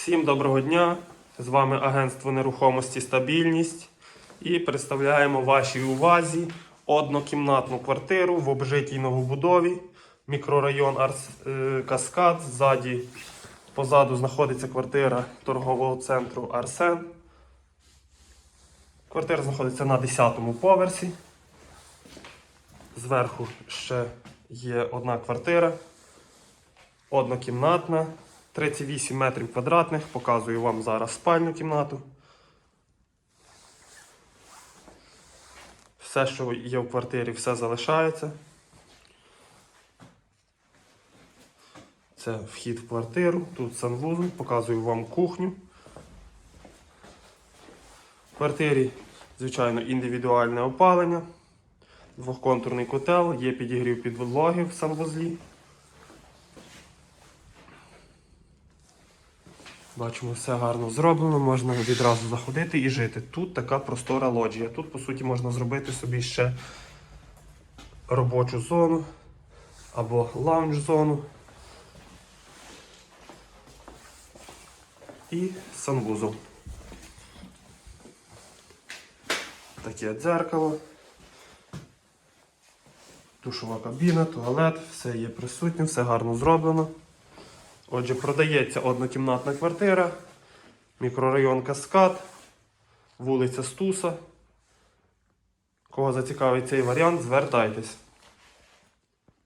Всім доброго дня! З вами агентство нерухомості Стабільність і представляємо вашій увазі однокімнатну квартиру в обжитій новобудові, мікрорайон Арс... е, Каскад. Ззаді, позаду знаходиться квартира торгового центру Арсен. Квартира знаходиться на 10-му поверсі. Зверху ще є одна квартира однокімнатна, 38 метрів квадратних. Показую вам зараз спальну кімнату. Все, що є в квартирі, все залишається. Це вхід в квартиру, тут санвузол, показую вам кухню. В квартирі, звичайно, індивідуальне опалення, двохконтурний котел, є підігрів підлоги в санвузлі. Бачимо, все гарно зроблено, можна відразу заходити і жити. Тут така простора лоджія. Тут, по суті, можна зробити собі ще робочу зону або лаунж-зону. І санвузол. Таке дзеркало. Душова кабіна, туалет, все є присутнє, все гарно зроблено. Отже, продається однокімнатна квартира, мікрорайон Каскад, вулиця Стуса. Кого зацікавить цей варіант, звертайтесь.